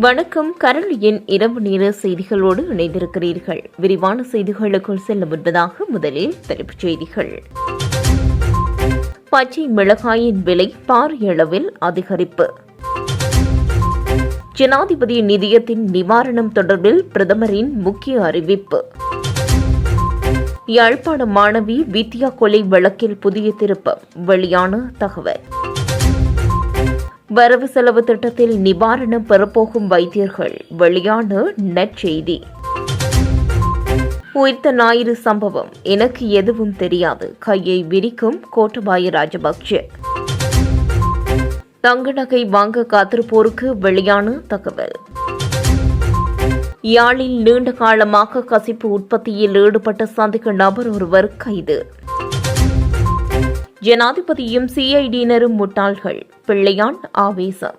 வணக்கம். கரளியின் இரவு நேர செய்திகளோடு இணைந்திருக்கிறீர்கள். விரிவான செய்திகளுக்குள் செல்ல முன்பதாக முதலில் தலைப்புச் செய்திகள். பச்சை மிளகாயின் விலை பாரிய அளவில் அதிகரிப்பு. ஜனாதிபதி நிதியத்தின் நிவாரணம் தொடர்பில் பிரதமரின் முக்கிய அறிவிப்பு. யாழ்ப்பாண மாணவி வித்யா கொலை வழக்கில் புதிய திருப்பம். வெளியான தகவல். வரவு செலவு திட்டத்தில் நிவாரணம் பெறப்போகும் வைத்தியர்கள். வெளியான நற்செய்தி உயிர்த்த ஞாயிறு சம்பவம். எனக்கு எதுவும் தெரியாது. கையை விரிக்கும் கோட்டபாய ராஜபக்ஷ. தங்க நகை வாங்க காத்திருப்போருக்கு வெளியான தகவல். யாழில் நீண்ட காலமாக கசிப்பு உற்பத்தியில் ஈடுபட்ட சந்திக்க நபர் ஒருவர் கைது. ஜனாதிபதியும் சிஐடியினரும் முட்டாள்கள். பிள்ளையான் ஆவேசம்.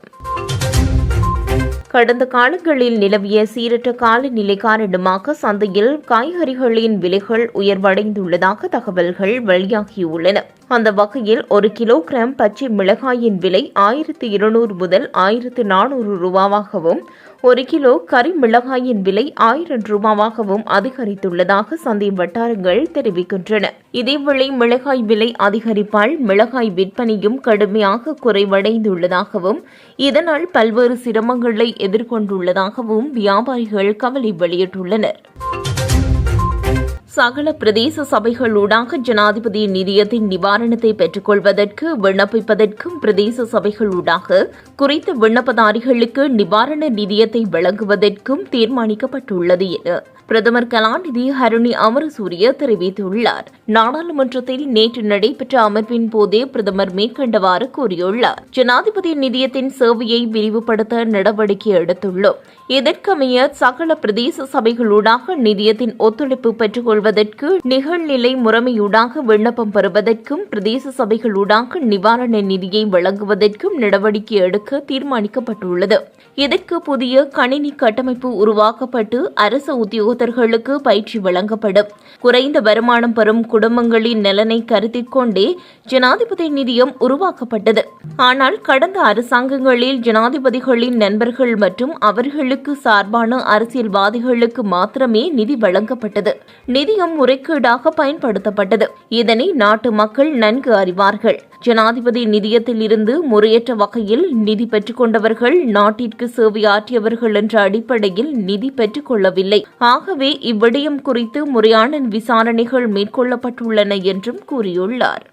கடந்த காலங்களில் நிலவிய சீரற்ற காலநிலை காரணமாக சந்தையில் காய்கறிகளின் விலைகள் உயர்வடைந்துள்ளதாக தகவல்கள் வெளியாகியுள்ளன. அந்த வகையில் ஒரு கிலோகிராம் பச்சை மிளகாயின் விலை ஆயிரத்து இருநூறு முதல் ஆயிரத்து நானூறு ரூபாவாகவும் ஒரு கிலோ கறி மிளகாயின் விலை ஆயிரம் ரூபாவாகவும் அதிகரித்துள்ளதாக சந்தை வட்டாரங்கள் தெரிவிக்கின்றன. இதேவேளை மிளகாய் விலை அதிகரிப்பால் மிளகாய் விற்பனையும் கடுமையாக குறைவடைந்துள்ளதாகவும் இதனால் பல்வேறு சிரமங்களை எதிர்கொண்டுள்ளதாகவும் வியாபாரிகள் கவலை வெளியிட்டுள்ளனர். சகல பிரதேச சபைகளூடாக ஜனாதிபதி நிதியத்தின் நிவாரணத்தை பெற்றுக்கொள்வதற்கு விண்ணப்பிப்பதற்கும் பிரதேச சபைகளூடாக குறித்த விண்ணப்பதாரிகளுக்கு நிவாரண நிதியத்தை வழங்குவதற்கும் தீர்மானிக்கப்பட்டுள்ளது என பிரதமர் கலாநிதி ஹருணி அமரசூரிய தெரிவித்துள்ளார். நாடாளுமன்றத்தில் நேற்று நடைபெற்ற அமர்வின் போதே பிரதமர் மேற்கண்டவாறு கூறியுள்ளார். ஜனாதிபதி நிதியத்தின் சேவையை விரிவுபடுத்த நடவடிக்கை எடுத்துள்ளோம். இதற்கமைய சகல பிரதேச சபைகளூடாக நிதியத்தின் ஒத்துழைப்பு பெற்றுக்கொள்வதற்கு நிகழ்நிலை முறைமையூடாக விண்ணப்பம் பெறுவதற்கும் பிரதேச சபைகளூடாக நிவாரண நிதியை வழங்குவதற்கும் நடவடிக்கை எடுக்க தீர்மானிக்கப்பட்டுள்ளது. இதற்கு புதிய கணினி கட்டமைப்பு உருவாக்கப்பட்டு அரசு உத்தியோகத்தர்களுக்கு பயிற்சி வழங்கப்படும். குறைந்த வருமானம் பெறும் குடும்பங்களின் நலனை கருத்தில் கொண்டே ஜனாதிபதி நிதியம் உருவாக்கப்பட்டது. ஆனால் கடந்த அரசாங்கங்களில் ஜனாதிபதிகளின் நண்பர்கள் மற்றும் அவர்களுக்கு சார்பான அரசியல்வாதிகளுக்கு மாத்திரமே நிதி வழங்கப்பட்டது. நிதியம் முறைகேடாக பயன்படுத்தப்பட்டது. இதனை நாட்டு மக்கள் நன்கு அறிவார்கள். ஜனாதிபதி நிதியத்தில் இருந்து முறையற்ற வகையில் நிதி பெற்றுக்கொண்டவர்கள் நாட்டிற்கு சேவையாற்றியவர்கள் என்ற அடிப்படையில் நிதி பெற்றுக் கொள்ளவில்லை ஆகவே இவ்விடயம் குறித்து முறையான விசாரணைகள் மேற்கொள்ளப்பட்டுள்ளன என்றும் கூறியுள்ளார்.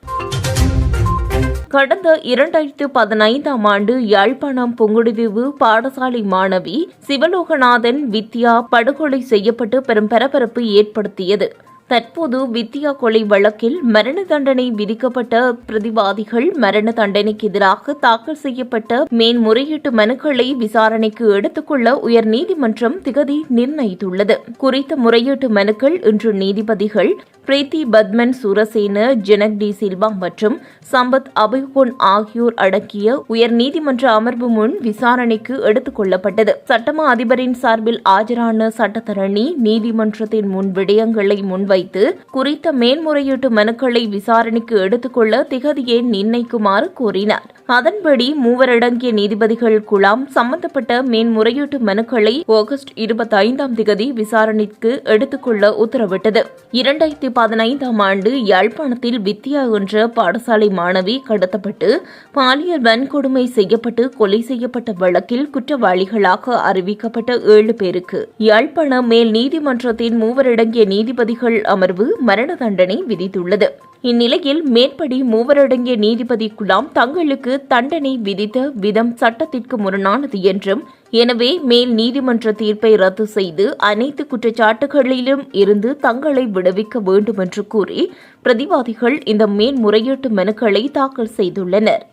கடந்த இரண்டாயிரத்து பதினைந்தாம் ஆண்டு யாழ்ப்பாணம் புங்குடுதீவு பாடசாலை மாணவி சிவலோகநாதன் வித்யா படுகொலை செய்யப்பட்டு பெரும் பரபரப்பு ஏற்படுத்தியது. தற்போது வித்யா கொலை வழக்கில் மரண தண்டனை விதிக்கப்பட்ட பிரதிவாதிகள் மரண தண்டனைக்கு எதிராக தாக்கல் செய்யப்பட்ட மேன்முறையீட்டு மனுக்களை விசாரணைக்கு எடுத்துக்கொள்ள உயர்நீதிமன்றம் திகதி நிர்ணயித்துள்ளது. குறித்த முறையீட்டு மனுக்கள் இன்று நீதிபதிகள் பிரீத்தி பத்மன் சூரசேன ஜெனக் டி சில்வா மற்றும் சம்பத் அபய்கோன் ஆகியோர் அடக்கிய உயர்நீதிமன்ற அமர்வு முன் விசாரணைக்கு எடுத்துக் கொள்ளப்பட்டது. சட்டமா அதிபரின் சார்பில் ஆஜரான சட்டத்தரணி நீதிமன்றத்தின் முன் விடயங்களை முன்வைத்து குறித்த மேன்முறையீட்டு மனுக்களை விசாரணைக்கு எடுத்துக்கொள்ள திகதியை நிர்ணயிக்குமாறு கூறினார் அதன்படி மூவரடங்கிய நீதிபதிகள் குழாம் சம்பந்தப்பட்ட மேன்முறையீட்டு மனுக்களை ஆகஸ்ட் இருபத்தி ஐந்தாம் திகதி விசாரணைக்கு எடுத்துக்கொள்ள உத்தரவிட்டது. இரண்டாயிரத்தி பதினைந்தாம் ஆண்டு யாழ்ப்பாணத்தில் வித்யா என்ற பாடசாலை மாணவி கடத்தப்பட்டு பாலியல் வன்கொடுமை செய்யப்பட்டு கொலை செய்யப்பட்ட வழக்கில் குற்றவாளிகளாக அறிவிக்கப்பட்ட ஏழு பேருக்கு. யாழ்ப்பாண மேல் நீதிமன்றத்தின் மூவரடங்கிய நீதிபதிகள் அமர்வு மரண தண்டனை விதித்துள்ளது. இந்நிலையில் மேற்படி மூவரடங்கிய நீதிபதி குலாம் தங்களுக்கு தண்டனை விதித்த விதம் சட்டத்திற்கு முரணானது என்றும் எனவே மேல் நீதிமன்ற தீர்ப்பை ரத்து செய்து அனைத்து குற்றச்சாட்டுகளிலும் இருந்து தங்களை விடுவிக்க வேண்டும் என்று கூறி பிரதிவாதிகள் இந்த மேன்முறையீட்டு மனுக்களை தாக்கல் செய்துள்ளனர்.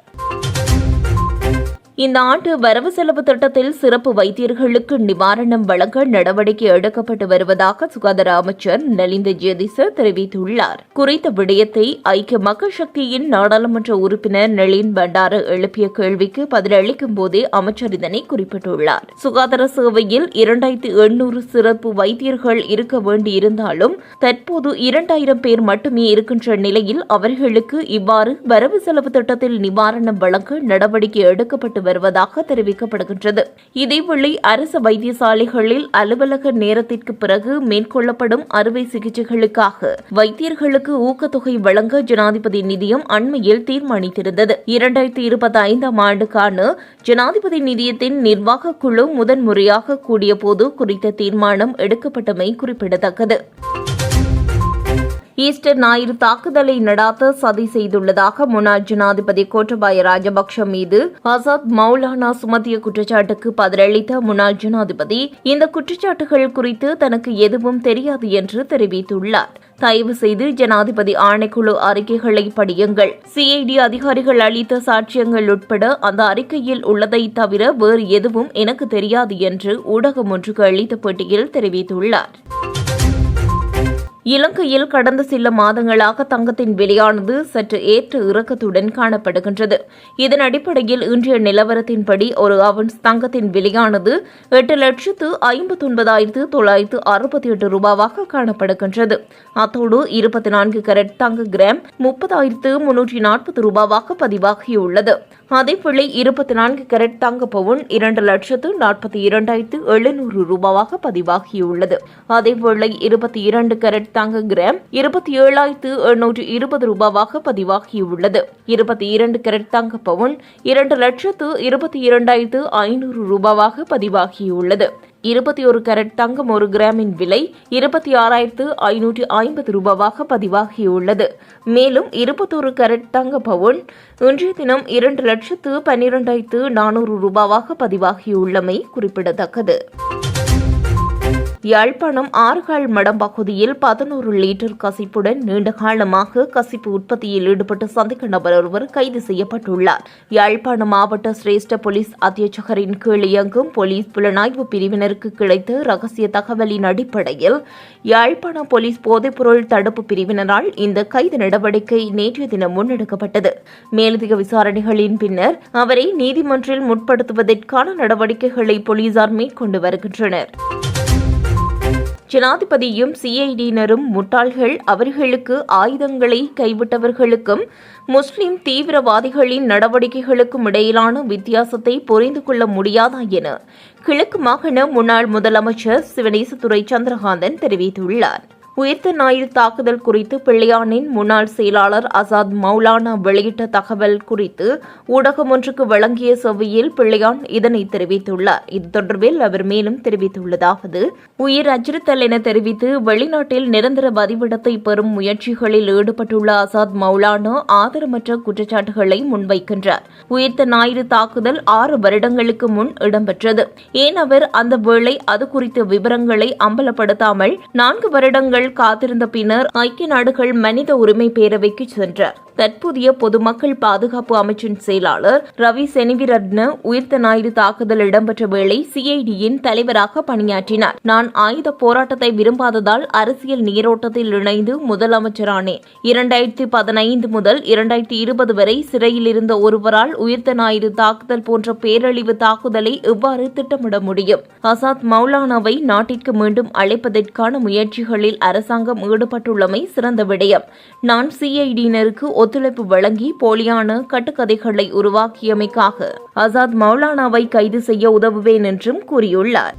இந்த ஆண்டு வரவு செலவு திட்டத்தில் சிறப்பு வைத்தியர்களுக்கு நிவாரணம் வழங்க நடவடிக்கை எடுக்கப்பட்டு வருவதாக சுகாதார அமைச்சர் நலிந்த ஜெதிச தெரிவித்துள்ளார். குறித்த விடயத்தை ஐக்கிய மக்கள் சக்தியின் நாடாளுமன்ற உறுப்பினர் நளின் பண்டார எழுப்பிய கேள்விக்கு பதிலளிக்கும் போதே அமைச்சர் இதனை குறிப்பிட்டுள்ளார். சுகாதார சேவையில் இரண்டாயிரத்து எண்ணூறு சிறப்பு வைத்தியர்கள் இருக்க வேண்டியிருந்தாலும் தற்போது இரண்டாயிரம் பேர் மட்டுமே இருக்கின்ற நிலையில் அவர்களுக்கு இவ்வாறு வரவு செலவு திட்டத்தில் நிவாரணம் வழங்க நடவடிக்கை எடுக்கப்பட்டு வருவதாக தெரிவிக்கப்படுகின்றது. இதேவேளை அரசு வைத்தியசாலைகளில் அலுவலக நேரத்திற்கு பிறகு மேற்கொள்ளப்படும் அறுவை சிகிச்சைகளுக்காக வைத்தியர்களுக்கு ஊக்கத்தொகை வழங்க ஜனாதிபதி நிதியம் அண்மையில் தீர்மானித்திருந்தது. இரண்டாயிரத்தி இருபத்தி ஐந்தாம் ஆண்டுக்கான ஜனாதிபதி நிதியத்தின் நிர்வாக குழு முதன்முறையாக கூடியபோது குறித்த தீர்மானம் எடுக்கப்பட்டமை குறிப்பிடத்தக்கது. ஈஸ்டர் ஞாயிறு தாக்குதலை நடாத்த சதி செய்துள்ளதாக முன்னாள் ஜனாதிபதி கோட்டபாய ராஜபக்ஷ மீது ஆசாத் மௌலானா சுமத்திய குற்றச்சாட்டுக்கு பதிலளித்த முன்னாள் ஜனாதிபதி இந்த குற்றச்சாட்டுகள் குறித்து தனக்கு எதுவும் தெரியாது என்று தெரிவித்துள்ளார். தயவு செய்து ஜனாதிபதி ஆணைக்குழு அறிக்கைகளை படியுங்கள். சிஐடி அதிகாரிகள் அளித்த சாட்சியங்கள் உட்பட அந்த அறிக்கையில் உள்ளதை தவிர வேறு எதுவும் எனக்கு தெரியாது என்று ஊடகம் ஒன்றுக்கு அளித்த பேட்டியில் தெரிவித்துள்ளார். இலங்கையில் கடந்த சில மாதங்களாக தங்கத்தின் விலையானது சற்று ஏற்ற இறக்கத்துடன் காணப்படுகின்றது. இதன் அடிப்படையில் இன்றைய நிலவரத்தின்படி ஒரு அவுன்ஸ் தங்கத்தின் விலையானது எட்டு லட்சத்து ஐம்பத்தொன்பதாயிரத்து தொள்ளாயிரத்து அறுபத்தி எட்டு ரூபாவாக காணப்படுகின்றது. அத்தோடு இருபத்தி நான்கு கரட் தங்க கிராம் முப்பதாயிரத்து முன்னூற்றி நாற்பது ரூபாவாக பதிவாகியுள்ளது. அதேவேளை இருபத்தி நான்கு கரட் தங்க பவுன் இரண்டு லட்சத்து நாற்பத்தி இரண்டாயிரத்து எழுநூறு ரூபாவாக பதிவாகியுள்ளது. அதேவேளை இருபத்தி இரண்டு கரட் தங்க கிராம் இருபத்தி ஏழாயிரத்து எண்ணூற்று இருபது ரூபாவாக பதிவாகியுள்ளது. இருபத்தி இரண்டு கரட் தங்க பவுன் இரண்டு லட்சத்து இருபத்தி இரண்டாயிரத்து ஐநூறு ரூபாவாக பதிவாகியுள்ளது. இருபத்தி ஒரு கேரட் தங்கம் ஒரு கிராமின் விலை இருபத்தி ஆறாயிரத்து ஐநூற்றி ஐம்பது ரூபாவாக பதிவாகியுள்ளது. மேலும் இருபத்தொரு கேரட் தங்க பவுன் இன்றைய தினம் இரண்டு லட்சத்து பன்னிரெண்டாயிரத்து நானூறு ரூபாவாக பதிவாகியுள்ளமை குறிப்பிடத்தக்கது. யாழ்ப்பாணம் ஆறுகால் மடம் பகுதியில் பதினோரு லிட்டர் கசிப்புடன் நீண்ட காலமாக கசிப்பு உற்பத்தியில் ஈடுபட்ட சந்தேக நபர் ஒருவர் கைது செய்யப்பட்டுள்ளார். யாழ்ப்பாணம் மாவட்ட சிரேஷ்ட போலீஸ் அத்தியட்சகரின் கீழ் இயங்கும் போலீஸ் புலனாய்வு பிரிவினருக்கு கிடைத்த ரகசிய தகவலின் அடிப்படையில் யாழ்ப்பாணம் போலீஸ் போதைப்பொருள் தடுப்பு பிரிவினரால் இந்த கைது நடவடிக்கை நேற்றைய தினம் முன்னெடுக்கப்பட்டது. மேலதிக விசாரணைகளின் பின்னர் அவரை நீதிமன்றில் முற்படுத்துவதற்கான நடவடிக்கைகளை போலீசார் மேற்கொண்டு வருகின்றனர். ஜனாதிபதியும் சிஐடியினரும் முட்டாள்கள் அவர்களுக்கு ஆயுதங்களை கைவிட்டவர்களுக்கும் முஸ்லிம் தீவிரவாதிகளின் நடவடிக்கைகளுக்கும் இடையிலான வித்தியாசத்தை புரிந்து கொள்ள முடியாதா என கிழக்கு மாகாண முன்னாள் முதலமைச்சர் சிவனேசதுரை சந்திரகாந்தன் தெரிவித்துள்ளார். உயிர்த்த ஞாயிறு தாக்குதல் குறித்து பிள்ளையானின் முன்னாள் செயலாளர் அசாத் மௌலானா வெளியிட்ட தகவல் குறித்து ஊடகம் ஒன்றுக்கு வழங்கிய செவ்வியில் பிள்ளையான் இதனை தெரிவித்துள்ளார். இது தொடர்பில் அவர் மேலும் தெரிவித்துள்ளதாவது உயிர் அச்சுறுத்தல் என தெரிவித்து வெளிநாட்டில் நிரந்தர வதிவிடத்தை பெறும் முயற்சிகளில் ஈடுபட்டுள்ள அசாத் மௌலானா ஆதரமற்ற குற்றச்சாட்டுகளை முன்வைக்கின்றார். உயிர்த்த ஞாயிறு தாக்குதல் ஆறு வருடங்களுக்கு முன் இடம்பெற்றது. ஏன் அவர் அந்த வேளை அது குறித்த விவரங்களை அம்பலப்படுத்தாமல் நான்கு வருடங்கள் நாட்கள் காத்திருந்த பின்னர் ஐக்கிய நாடுகள் மனித உரிமை பேரவைக்கு சென்றார். தற்போதைய பொதுமக்கள் பாதுகாப்பு அமைச்சின் செயலாளர் ரவி செனிவிரட்ன உயிர்த்த ஞாயிறு தாக்குதல் இடம்பெற்ற வேளை சிஐடியின் தலைவராக பணியாற்றினார். நான் ஆயுத போராட்டத்தை விரும்பாததால் அரசியல் நீரோட்டத்தில் இணைந்து முதலமைச்சரானேன். இரண்டாயிரத்தி பதினைந்து முதல் இரண்டாயிரத்தி இருபது வரை சிறையில் இருந்த ஒருவரால் உயிர்த்த ஞாயிறு தாக்குதல் போன்ற பேரழிவு தாக்குதலை எவ்வாறு திட்டமிட முடியும்? அசாத் மௌலானாவை நாட்டிற்கு மீண்டும் அழைப்பதற்கான முயற்சிகளில் அரசாங்கம் ஈடுபட்டுள்ளமை சிறந்த விடயம். நான் சிஐடியினருக்கு ஒத்துழைப்பு வழங்கி போலியான கட்டுக்கதைகளை உருவாக்கியமைக்காக. ஆசாத் மௌலானாவை கைது செய்ய உதவுவேன் என்றும் கூறியுள்ளார்.